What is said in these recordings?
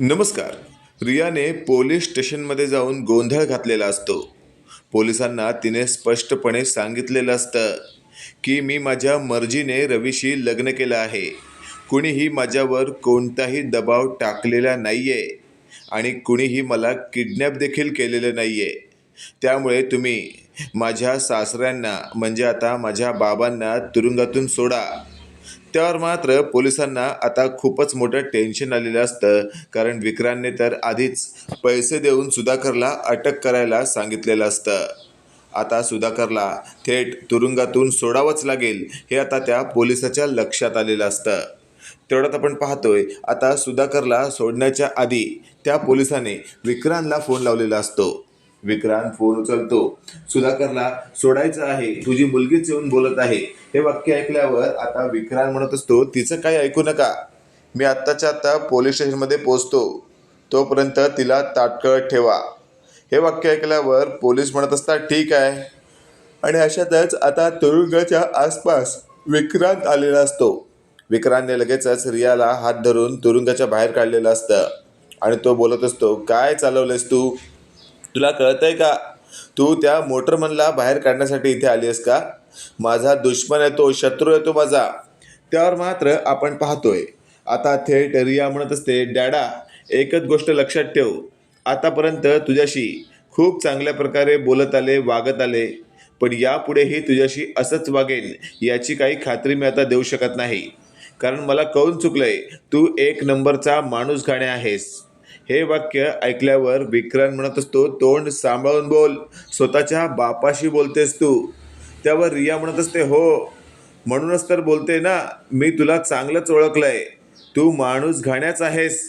नमस्कार. रियाने पोलीस स्टेशनमध्ये जाऊन गोंधळ घातलेला असतो. पोलिसांना तिने स्पष्टपणे सांगितलेलं असतं की मी माझ्या मर्जीने रवीशी लग्न केलं आहे. कुणीही माझ्यावर कोणताही दबाव टाकलेला नाही आहे आणि कुणीही मला किडनॅप देखील केलेलं नाही आहे त्यामुळे तुम्ही माझ्या सासऱ्यांना म्हणजे आता माझ्या बाबांना तुरुंगातून सोडा. त्यावर मात्र पोलिसांना आता खूपच मोठं टेन्शन आलेलं असतं. कारण विक्रांतने तर आधीच पैसे देऊन सुधाकरला अटक करायला सांगितलेलं असतं. आता सुधाकरला थेट तुरुंगातून सोडावंच लागेल हे आता त्या पोलिसाच्या लक्षात आलेलं असतं. तेवढ्यात आपण पाहतोय आता सुधाकरला सोडण्याच्या आधी त्या पोलिसाने विक्रांतला फोन लावलेला असतो. विक्रांत फोन उचलतो. सुधाकरला सोडायचं आहे. तुझी मुलगीच येऊन बोलत आहे. हे वाक्य ऐकल्यावर आता विक्रांत म्हणत असतो तिचं काही ऐकू नका. मी आत्ताच्या आत्ता पोलीस स्टेशनमध्ये पोचतो तोपर्यंत तिला ताटकळत ठेवा. हे वाक्य ऐकल्यावर पोलीस म्हणत असतात ठीक आहे. आणि अशातच आता तुरुंगाच्या आसपास विक्रांत आलेला असतो. विक्रांतने लगेचच रियाला हात धरून तुरुंगाच्या बाहेर काढलेलं असतं. आणि तो बोलत असतो काय चालवलेस तू? तुला कळतंय का? तू त्या मोटरमनला बाहेर काढण्यासाठी इथे आली आहेस का? माझा दुश्मन आहे तो शत्रू आहे तो माझा. त्यावर मात्र आपण पाहतोय. आता थेट रिया म्हणत असते डॅडा एकच गोष्ट लक्षात ठेव. आतापर्यंत तुझ्याशी खूप चांगल्या प्रकारे बोलत आले वागत आले. पण यापुढेही तुझ्याशी असंच वागेन याची काही खात्री मी आता देऊ शकत नाही. कारण मला कळून चुकलंय? तू एक नंबरचा माणूस घाणे आहेस. हे वाक्य ऐकल्यावर विक्रांत म्हणत असतो तोंड सांभाळून बोल स्वतःच्या बापाशी बोलतेस तू. त्यावर रिया म्हणत असते हो म्हणूनच तर बोलते ना मी तुला चांगलंच ओळखलंय. तू माणूस घाण्याच आहेस.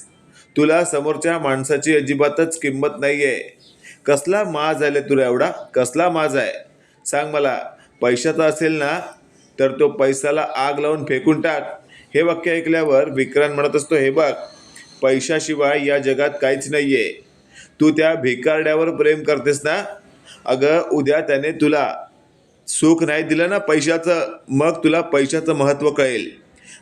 तुला समोरच्या माणसाची अजिबातच किंमत नाही आहे कसला माज आले तुला एवढा? कसला माज आहे? सांग मला पैशाचा असेल ना तर तो पैशाला आग लावून फेकून टाक. हे वाक्य ऐकल्यावर विक्रांत म्हणत असतो हे बघ पैशाशिवाय या जगात काहीच नाही आहे तू त्या भिकारड्यावर प्रेम करतेस ना? अगं उद्या त्याने तुला सुख नाही दिलं ना पैशाचं मग तुला पैशाचं महत्त्व कळेल.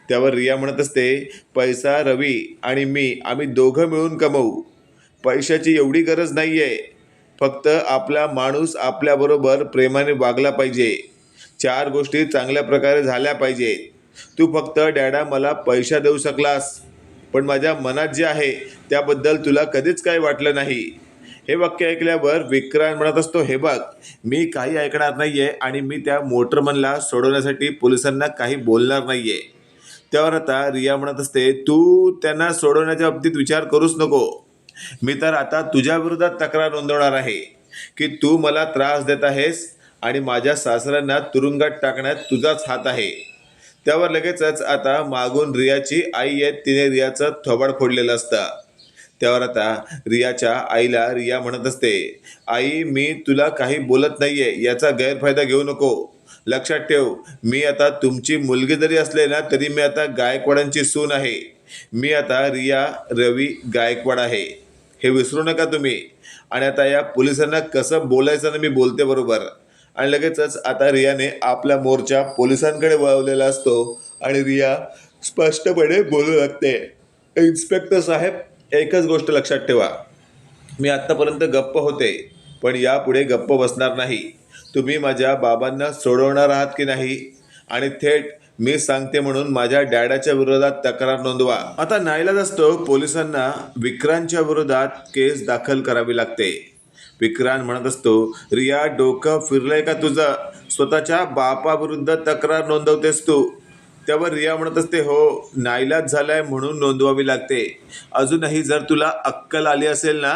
त्यावर रिया म्हणत असते पैसा रवी आणि मी आम्ही दोघं मिळून कमवू. पैशाची एवढी गरज नाही आहे फक्त आपला माणूस आपल्याबरोबर प्रेमाने वागला पाहिजे. चार गोष्टी चांगल्या प्रकारे झाल्या पाहिजे तू फक्त डॅडा मला पैसा देऊ शकलास. पण माझ्या मनात जे आहे त्याबद्दल तुला कधीच काही वाटलं नाही. हे वाक्य ऐकल्यावर विक्रांत म्हणत असतो हे बघ मी काही ऐकणार नाही आहे आणि मी त्या मोटरमनला सोडवण्यासाठी पोलिसांना काही बोलणार नाही आहे त्यावर आता रिया म्हणत असते तू त्यांना सोडवण्याच्या बाबतीत विचार करूच नको. मी तर आता तुझ्या विरोधात तक्रार नोंदवणार आहे की तू मला त्रास देत आहेस आणि माझ्या सासऱ्यांना तुरुंगात टाकण्यात तुझाच हात आहे. त्यावर लगेचच आता मागून रियाची आई आहे तिने रियाचं थोबाड फोडलेलं असतं. त्यावर आता रियाच्या आईला रिया म्हणत असते आई मी तुला काही बोलत नाहीये याचा गैरफायदा घेऊ नको. लक्षात ठेव मी आता तुमची मुलगी जरी असले ना तरी मी आता गायकवाडांची सून आहे. मी आता रिया रवी गायकवाड आहे. हे विसरू नका तुम्ही. आणि आता या पोलिसांना कसं बोलायचं ना मी बोलते बरोबर. आणि लगेचच आता रियाने आपला मोर्चा पोलिसांकडे वळवलेला असतो आणि रिया स्पष्टपणे बोलू लागते. इन्स्पेक्टर साहेब एकच गोष्ट लक्षात ठेवा. मी आत्तापर्यंत गप्प होते पण यापुढे गप्प बसणार नाही. तुम्ही माझ्या बाबांना सोडवणार आहात की नाही? आणि थेट मी सांगते म्हणून माझ्या डॅडाच्या विरोधात तक्रार नोंदवा. आता नाईलाज असतो पोलिसांना विक्रांतच्या विरोधात केस दाखल करावी लागते. विक्रांत म्हणत असतो रिया डोकं फिरलंय का तुझं? स्वतःच्या बापाविरुद्ध तक्रार नोंदवतेस तू. त्यावर रिया म्हणत असते हो नाईलाज झालाय म्हणून नोंदवावी लागते. अजूनही जर तुला अक्कल आली असेल ना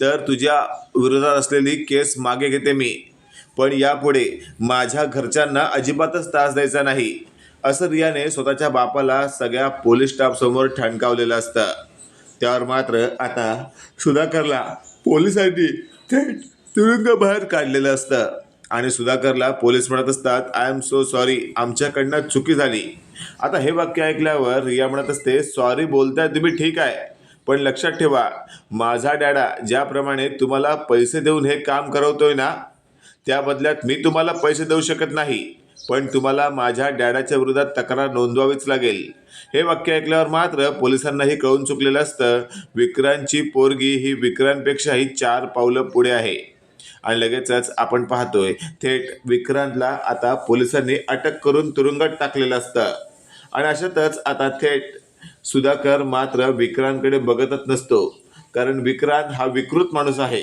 तर तुझ्या विरोधात असलेली केस मागे घेते मी. पण यापुढे माझ्या घरच्यांना अजिबातच त्रास द्यायचा नाही. असं रियाने स्वतःच्या बापाला सगळ्या पोलीस स्टाफसमोर ठणकावलेलं असतं. त्यावर मात्र आता सुधाकरला पोलिसांनी थेट तुरुंगाबाहेर काढलेलं असतं. आणि सुधाकरला पोलीस म्हणत असतात आय एम सो सॉरी आमच्याकडनं चुकी झाली. आता हे वाक्य ऐकल्यावर रिया म्हणत असते सॉरी बोलताय तुम्ही ठीक आहे पण लक्षात ठेवा माझा डॅडा ज्याप्रमाणे तुम्हाला पैसे देऊन हे काम करवतोय ना त्या बदल्यात मी तुम्हाला पैसे देऊ शकत नाही. पण तुम्हाला माझ्या डॅडाच्या विरोधात तक्रार नोंदवावीच लागेल. हे वाक्य ऐकल्यावर मात्र पोलिसांनाही कळून चुकलेलं असतं. विक्रांतची पोरगी ही विक्रांतपेक्षाही चार पावलं पुढे आहे. आणि लगेचच आपण पाहतोय थेट विक्रांतला आता पोलिसांनी अटक करून तुरुंगात टाकलेलं असतं. आणि अशातच आता थेट सुधाकर मात्र विक्रांतकडे बघतच नसतो. कारण विक्रांत हा विकृत माणूस आहे.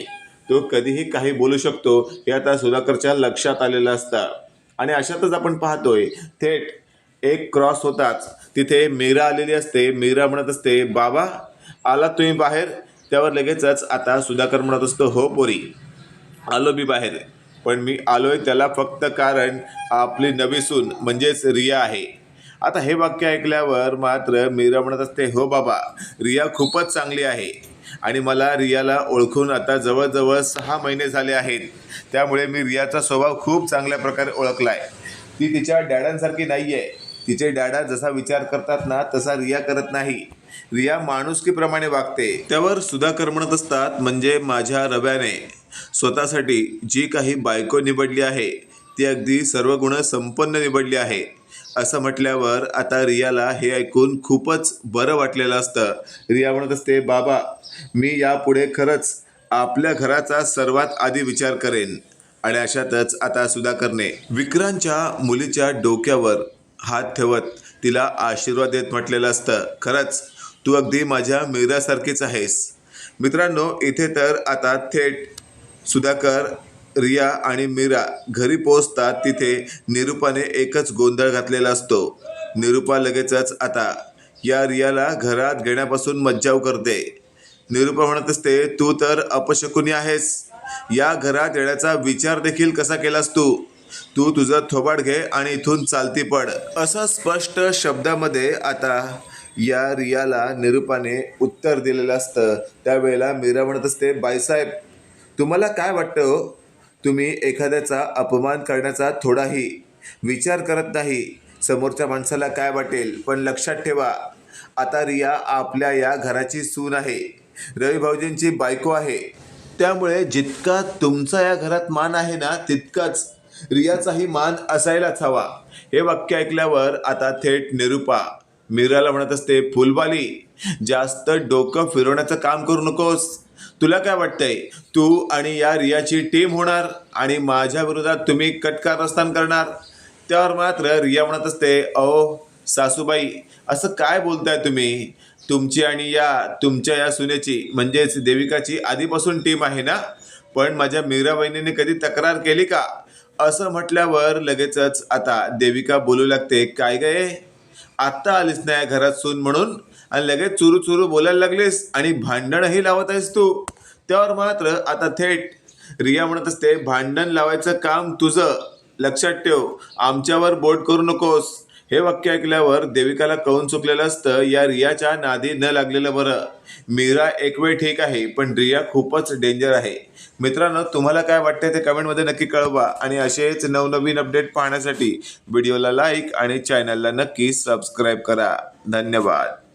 तो कधीही काही बोलू शकतो हे आता सुधाकरच्या लक्षात आलेलं असतं. आणि अशातच आपण पाहतोय थेट एक क्रॉस होताच. तिथे मीरा आलेली असते. मीरा म्हणत असते बाबा आला तुम्ही बाहेर? त्यावर लगेचच आता सुधाकर म्हणत असतो हो पोरी आलो मी बाहेर. पण मी आलोय त्याला फक्त कारण आपली नवी सून म्हणजेच रिया आहे. आता हे वाक्य ऐकल्यावर मात्र मीरा म्हणत असते हो बाबा रिया खूपच चांगली आहे. आणि मला रियाला ओळखून आता जवळजवळ सहा महिने झाले आहेत. त्यामुळे मी रियाचा स्वभाव खूप चांगल्या प्रकारे ओळखला आहे ती तिच्या डॅडांसारखी नाही आहे तिचे डॅडा जसा विचार करतात ना तसा रिया करत नाही. रिया माणुसकीप्रमाणे वागते. त्यावर सुधाकर म्हणत असतात म्हणजे माझ्या रव्याने स्वतःसाठी जी काही बायको निवडली आहे ती अगदी सर्व गुण संपन्न निवडली आहे. असं म्हटल्यावर आता रियाला हे ऐकून खूपच बरं वाटलेलं असतं. रिया म्हणत असते बाबा मी यापुढे खरंच आपल्या घराचा सर्वात आधी विचार करेन. आणि अशातच आता सुधाकरने विक्रांतच्या मुलीच्या डोक्यावर हात ठेवत तिला आशीर्वाद देत म्हटलेलं असतं खरंच तू अगदी माझ्या मीरासारखीच आहेस. मित्रांनो इथे तर आता थेट सुधाकर रिया आणि मीरा घरी पोहोचतात तिथे निरूपाने एकच गोंधळ घातलेला असतो. निरूपा लगेचच आता या रियाला घरात घेण्यापासून मज्जाव करते. निरूपा म्हणत असते तू तर अपशकुनी आहेस. या घरात येण्याचा विचार देखील कसा केलास तू? तू तुझं थोबाड घे आणि इथून चालती पड. असं स्पष्ट शब्दामध्ये आता या रियाला निरूपाने उत्तर दिलेलं असतं. त्यावेळेला मीरा म्हणत असते बाईसाहेब तुम्हाला काय वाटतं हो? तुम्ही एखाद्याचा अपमान करण्याचा थोडाही विचार करत नाही. समोरच्या माणसाला काय वाटेल? पण लक्षात ठेवा आता रिया आपल्या या घराची सून आहे. रवी भाऊजींची बायको आहे. त्यामुळे जितका तुमचा या घरात मान आहे ना तितकाच रियाचाही मान असायलाच हवा. हे वाक्य ऐकल्यावर आता थेट निरूपा मीराला म्हणत असते फुलबाली जास्त डोकं फिरवण्याचं काम करू नकोस. तुला काय वाटतंय? तू आणि या रियाची टीम होणार आणि माझ्या विरोधात तुम्ही कटकारस्थान करणार. त्यावर मात्र रिया म्हणत असते अहो सासूबाई असं काय बोलताय तुम्ही? तुमची आणि या तुमच्या या सुनेची म्हणजेच देविकाची आधीपासून टीम आहे ना? पण माझ्या मीरा बहिणीने कधी तक्रार केली का? असं म्हटल्यावर लगेचच आता देविका बोलू लागते काय गे आत्ता आलीस नाही या घरात सून म्हणून? आणि लगेच चुरू चुरू बोलायला लागलीस आणि भांडणही लावत आहेस तू. त्यावर मात्र आता थेट रिया म्हणत असते भांडण लावायचं काम तुझं. लक्षात ठेव आमच्यावर बोट करू नकोस. हे वाक्य ऐकल्यावर देविकाला कळून चुकलेलं असतं या रियाच्या नादी न लागलेलं बरं. मीरा एक वेळ ठीक आहे पण रिया खूपच डेंजर आहे. मित्रांनो तुम्हाला काय वाटतंय ते कमेंटमध्ये नक्की कळवा आणि असेच नवनवीन अपडेट पाहण्यासाठी व्हिडिओला लाईक आणि चॅनलला नक्की सबस्क्राईब करा. धन्यवाद.